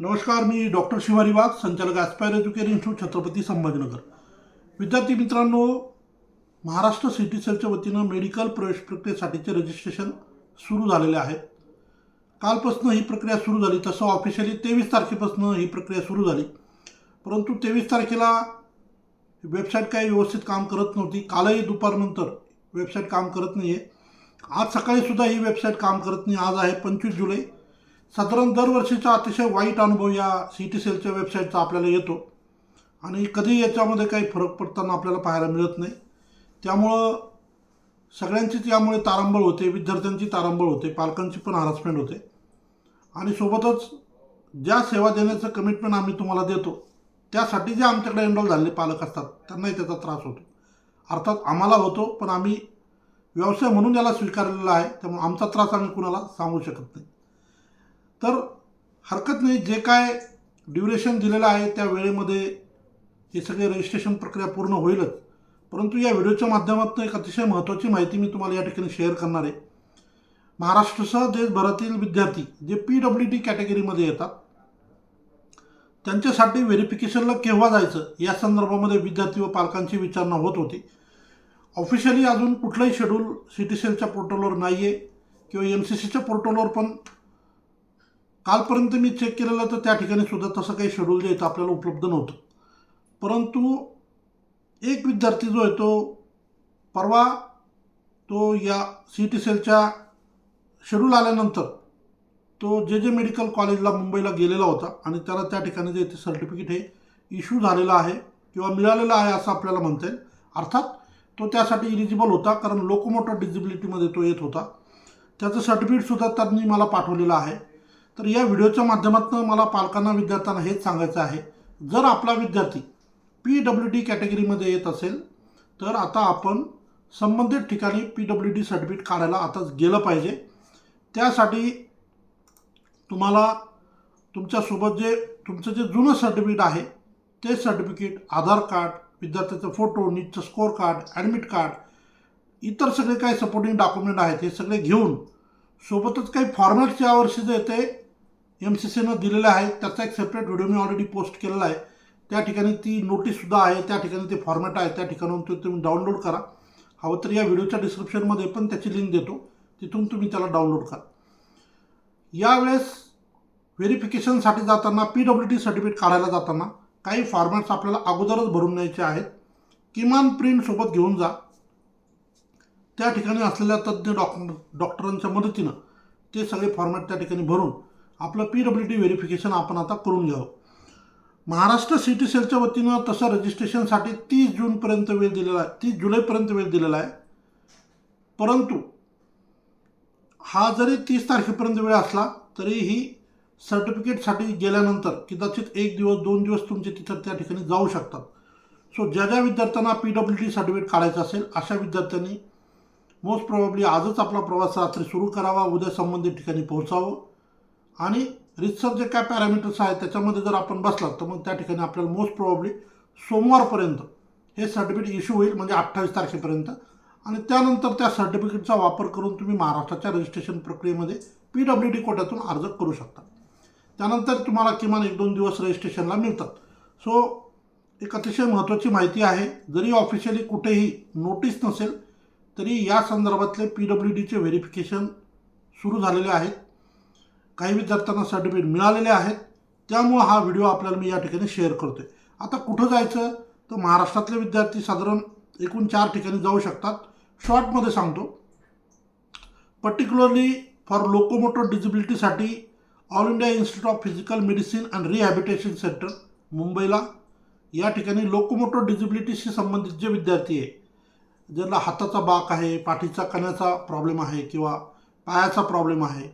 नमस्कार मी डॉक्टर शिवारी वाघ संचालक aspire education institute Chhatrapati Sambhajinagar. विद्यार्थी मित्रांनो महाराष्ट्र सिटी सेलच्या वतीनं मेडिकल प्रवेश प्रक्रियेसाठीचे रजिस्ट्रेशन सुरू झालेले आहे. कालपासून ही प्रक्रिया सुरू झाली तसं ऑफिशियली तेवीस तारखेपासून ही प्रक्रिया सुरू झाली. परंतु तेवीस तारखेला वेबसाईट काही व्यवस्थित काम करत नव्हती. कालही दुपारनंतर वेबसाईट काम करत नाही आहे आज सकाळीसुद्धा ही वेबसाईट काम करत नाही. आज आहे पंचवीस जुलै. साधारण दरवर्षीचा अतिशय वाईट अनुभव या सी टी सेलच्या वेबसाईटचा आपल्याला येतो. आणि कधी याच्यामध्ये काही फरक पडताना आपल्याला पाहायला मिळत नाही. त्यामुळं सगळ्यांचीच यामुळे तारांबळ होते विद्यार्थ्यांची तारांबळ होते पालकांची पण हरासमेंट होते. आणि सोबतच ज्या सेवा देण्याचं कमिटमेंट आम्ही तुम्हाला देतो त्यासाठी जे आमच्याकडे एनरोल झालेले पालक असतात त्यांनाही त्याचा त्रास होतो. अर्थात आम्हाला होतो पण आम्ही व्यवसाय म्हणून याला स्वीकारलेला आहे त्यामुळे आमचा त्रास आम्ही कुणाला सांगू शकत नाही. तर हरकत नाही जे काय ड्युरेशन दिलेलं आहे त्या वेळेमध्ये हे सगळे रजिस्ट्रेशन प्रक्रिया पूर्ण होईलच. परंतु या व्हिडिओच्या माध्यमातून एक अतिशय महत्त्वाची माहिती मी तुम्हाला या ठिकाणी शेअर करणार आहे. महाराष्ट्रासह देशभरातील विद्यार्थी जे पी डब्ल्यू डी कॅटेगरीमध्ये येतात त्यांच्यासाठी व्हेरिफिकेशनला केव्हा जायचं या संदर्भामध्ये विद्यार्थी व पालकांची विचारणा होत होती. ऑफिशियली अजून कुठलंही शेड्यूल सी टी सेलच्या पोर्टलवर नाही आहे किंवा एम सी सीच्या पोर्टलवर पण कालपर्यंत मी चेक केलेलं तर त्या ठिकाणी सुद्धा तसं काही शेड्यूल जे आहे आपल्याला उपलब्ध नव्हतं. परंतु एक विद्यार्थी जो आहे तो परवा तो या सी टी सेलच्या शेड्यूल आल्यानंतर तो जे जे मेडिकल कॉलेजला मुंबईला गेलेला होता आणि त्याला त्या ठिकाणी जे ते सर्टिफिकेट हे इश्यू झालेलं आहे किंवा मिळालेलं आहे असं आपल्याला म्हणता येईल. अर्थात तो त्यासाठी इलिजिबल होता कारण लोकोमोटर डिजिबिलिटीमध्ये तो येत होता. त्याचं सर्टिफिकेटसुद्धा त्यांनी मला पाठवलेलं आहे. तर या व्हिडिओच्या माध्यमातून मला पालकांना विद्यार्थ्यांना हेच सांगायचं आहे. जर आपला विद्यार्थी पी डब्ल्यू डी कॅटेगरीमध्ये येत असेल तर आता आपण संबंधित ठिकाणी पी डब्ल्यू डी सर्टिफिकेट काढायला आताच गेलं पाहिजे. त्यासाठी तुम्हाला तुमच्यासोबत जे तुमचं जे जुनं सर्टिफिकेट आहे ते सर्टिफिकेट आधार कार्ड विद्यार्थ्याचा फोटो नीटचं स्कोअर कार्ड ॲडमिट कार्ड इतर सगळे काही सपोर्टिंग डॉक्युमेंट आहेत हे सगळे घेऊन सोबतच काही फॉर्मॅट्स यावर्षी जे ते एम सी सीनं दिलेला आहे. त्याचा एक सेपरेट व्हिडिओ मी ऑलरेडी पोस्ट केलेला आहे. त्या ठिकाणी ती नोटीससुद्धा आहे. त्या ठिकाणी ते फॉर्मॅट आहे. त्या ठिकाणाहून ते तुम्ही डाउनलोड करा. हवं तर या व्हिडिओच्या डिस्क्रिप्शनमध्ये पण त्याची लिंक देतो. तिथून तुम्ही त्याला डाउनलोड करा. यावेळेस व्हेरिफिकेशनसाठी जाताना पी डब्ल्यू डी सर्टिफिकेट काढायला जाताना काही फॉर्मॅट्स आपल्याला अगोदरच भरून न्यायचे आहेत. किमान प्रिंट सोबत घेऊन जा. त्या ठिकाणी असलेल्या तज्ज्ञ डॉक डॉक्टरांच्या मदतीनं ते सगळे फॉर्मॅट त्या ठिकाणी भरून आपलं पी डब्ल्यू डी व्हेरिफिकेशन आपण आता करून घ्यावं. महाराष्ट्र सी टी सेलच्या वतीनं तसं रजिस्ट्रेशनसाठी तीस जूनपर्यंत वेळ दिलेला आहे. तीस जुलैपर्यंत वेळ दिलेला आहे. परंतु हा जरी तीस तारखेपर्यंत वेळ असला तरीही सर्टिफिकेटसाठी गेल्यानंतर कदाचित एक दिवस दोन दिवस तुमचे तिथं त्या ठिकाणी जाऊ शकतात. सो ज्या ज्या विद्यार्थ्यांना पी डब्ल्यू डी सर्टिफिकेट काढायचं असेल अशा विद्यार्थ्यांनी मोस्ट प्रॉब्ली आजच आपला प्रवास रात्री सुरू करावा उद्या संबंधित ठिकाणी पोहोचावं. आणि रितसर जे काय पॅरामीटर्स आहेत त्याच्यामध्ये जर आपण बसलात तर मग त्या ठिकाणी आपल्याला मोस्ट प्रॉब्ली सोमवारपर्यंत हे सर्टिफिकेट इश्यू होईल म्हणजे अठ्ठावीस तारखेपर्यंत. आणि त्यानंतर त्या सर्टिफिकेटचा वापर करून तुम्ही महाराष्ट्राच्या रजिस्ट्रेशन प्रक्रियेमध्ये पी डब्ल्यू डी कोट्यातून अर्ज करू शकता. त्यानंतर तुम्हाला किमान एक दोन दिवस रजिस्ट्रेशनला मिळतात. सो एक अतिशय महत्त्वाची माहिती आहे जरी ऑफिशियली कुठेही नोटीस नसेल तरी या संदर्भातले पी डब्ल्यू डीचे व्हेरिफिकेशन सुरू झालेले आहेत. काही विद्यार्थ्यांना सर्टिफिकेट मिळालेले आहेत त्यामुळं हा व्हिडिओ आपल्याला मी या ठिकाणी शेअर करतो आहे आता कुठं जायचं? तर महाराष्ट्रातले विद्यार्थी साधारण एकूण चार ठिकाणी जाऊ शकतात. शॉर्टमध्ये सांगतो. Particularly for locomotor डिजिबिलिटीसाठी all India institute of physical medicine and rehabilitation centre मुंबईला. या ठिकाणी लोकोमोटर डिजिबिलिटीशी संबंधित जे विद्यार्थी आहे ज्यांना हाताचा बाक आहे पाठीचा कण्याचा प्रॉब्लेम आहे किंवा पायाचा प्रॉब्लेम आहे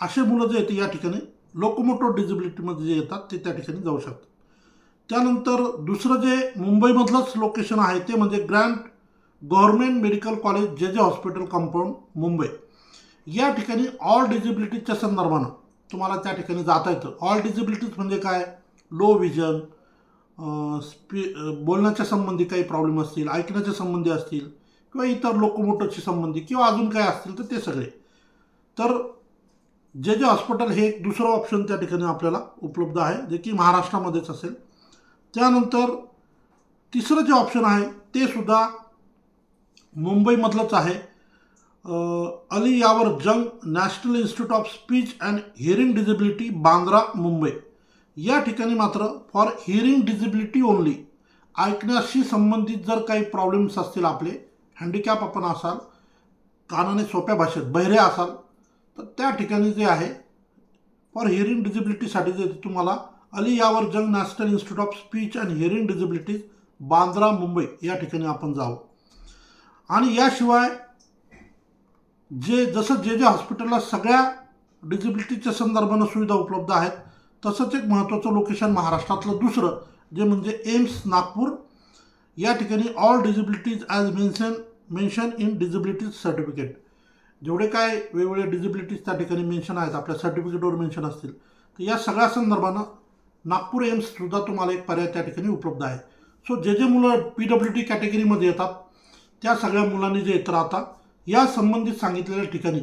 असे मुलं जे आहेत या ठिकाणी लोकोमोटो डिजिबिलिटीमध्ये जे येतात ते त्या ठिकाणी जाऊ शकतात. त्यानंतर दुसरं जे मुंबईमधलंच लोकेशन आहे ते म्हणजे ग्रँड गव्हर्मेंट मेडिकल कॉलेज जे जे हॉस्पिटल कंपाऊंड मुंबई. या ठिकाणी ऑल डिजिबिलिटीजच्या संदर्भानं तुम्हाला त्या ठिकाणी जाता येतं. ऑल डिजिबिलिटीज म्हणजे काय? लो व्हिजन स्पी बोलण्याच्या संबंधी काही प्रॉब्लेम असतील ऐकण्याच्या संबंधी असतील किंवा इतर लोकोमोटरशी संबंधी किंवा अजून काय असतील तर ते सगळे. तर जे जे हॉस्पिटल हे एक दुसरं ऑप्शन त्या ठिकाणी आपल्याला उपलब्ध आहे जे की महाराष्ट्रामध्येच असेल. त्यानंतर तिसरं जे ऑप्शन आहे ते सुद्धा मुंबईमधलंच आहे. Ali Yavar Jung national institute of speech and hearing disability Bandra Mumbai. या ठिकाणी मात्र फॉर हिअरिंग डिझेबिलिटी ओनली ऐकण्याशी संबंधित जर काही प्रॉब्लेम्स असतील आपले हँडिकॅप आपण असाल कानाने सोप्या भाषेत बहिरे असाल तर त्या ठिकाणी जे आहे फॉर हिअरिंग डिझिबिलिटीसाठी जे तुम्हाला Ali Yavar Jung national institute of speech and hearing disabilities Bandra Mumbai या ठिकाणी आपण जावं आणि याशिवाय जे जसं जे जे हॉस्पिटलला सगळ्या डिझिबिलिटीच्या संदर्भानं सुविधा उपलब्ध आहेत तसंच एक महत्त्वाचं लोकेशन महाराष्ट्रातलं दुसरं जे म्हणजे एम्स नागपूर. या ठिकाणी all disabilities as mention mention in disabilities certificate जेवढे काय वेगवेगळे डिजिबिलिटीज त्या ठिकाणी मेन्शन आहेत आपल्या सर्टिफिकेटवर मेन्शन असतील तर या सगळ्या संदर्भानं नागपूर एम्ससुद्धा तुम्हाला एक पर्याय त्या ठिकाणी उपलब्ध आहे. सो जे जे मुलं पी डब्ल्यू टी कॅटेगरीमध्ये येतात त्या सगळ्या मुलांनी जे येतं आता या संबंधित सांगितलेल्या ठिकाणी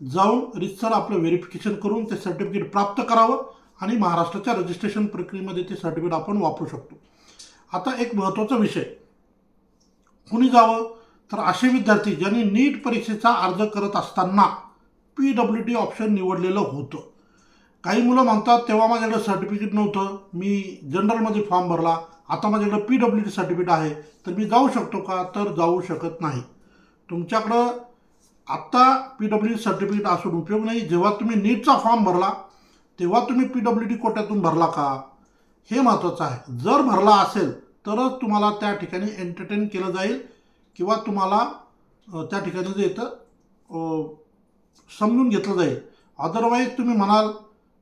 जाऊन रितसर आपलं व्हेरिफिकेशन करून ते सर्टिफिकेट प्राप्त करावं आणि महाराष्ट्राच्या रजिस्ट्रेशन प्रक्रियेमध्ये ते सर्टिफिकेट आपण वापरू शकतो. आता एक महत्त्वाचा विषय. कुणी जावं? तर असे विद्यार्थी ज्यांनी नीट परीक्षेचा अर्ज करत असताना पी डब्ल्यू डी ऑप्शन निवडलेलं होतं. काही मुलं म्हणतात तेव्हा माझ्याकडे सर्टिफिकेट नव्हतं. मी जनरलमध्ये फॉर्म भरला. आता माझ्याकडे पी डब्ल्यू डी सर्टिफिकेट आहे. तर मी जाऊ शकतो का? तर जाऊ शकत नाही. तुमच्याकडं आत्ता पी डब्ल्यू डी सर्टिफिकेट असून उपयोग नाही. जेव्हा तुम्ही नीटचा फॉर्म भरला तेव्हा तुम्ही पी डब्ल्यू डी कोट्यातून भरला का? हे महत्त्वाचं आहे. जर भरला असेल तरच तुम्हाला त्या ठिकाणी एंटरटेन केलं जाईल. किंवा तुम्हाला त्या ठिकाणी जे येतं समजून घेतलं जाईल. अदरवाईज तुम्ही म्हणाल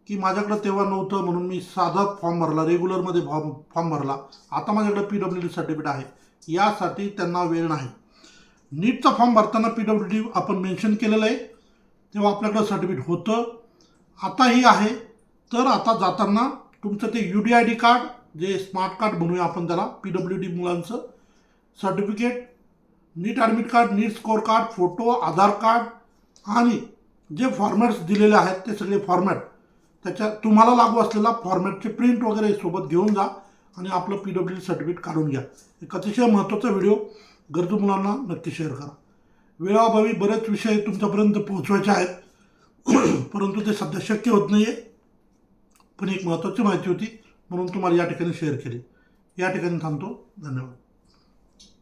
की माझ्याकडं तेव्हा नव्हतं म्हणून मी साधा फॉर्म भरला रेग्युलरमध्ये फॉर्म फॉर्म भरला. आता माझ्याकडे पी डब्ल्यू डी सर्टिफिकेट आहे. यासाठी त्यांना वेळ नाही. नीटचा फॉर्म भरताना पी डब्ल्यू डी आपण मेन्शन केलेलं आहे. तेव्हा आपल्याकडं सर्टिफिकेट होतं. आताही आहे. तर आता जाताना तुमचं ते U D I D card जे स्मार्ट कार्ड म्हणूया आपण त्याला पी डब्ल्यू डी मुलांचं certificate NEET admit card NEET score card photo Aadhaar card आणि जे फॉर्मॅट्स दिलेले आहेत ते सगळे फॉर्मॅट त्याच्या तुम्हाला लागू असलेला फॉर्मॅटचे प्रिंट वगैरे सोबत घेऊन जा आणि आपलं पी डब्ल्यू डी सर्टिफिकेट काढून घ्या. एक अतिशय महत्त्वाचा व्हिडिओ गरजू मुलांना नक्की शेअर करा. वेळाअभावी बरेच विषय तुमच्यापर्यंत पोहोचवायचे आहेत. परंतु ते सध्या शक्य होत नाही आहे पण एक महत्त्वाची माहिती होती म्हणून तुम्हाला या ठिकाणी शेअर केली. या ठिकाणी थांबतो. धन्यवाद.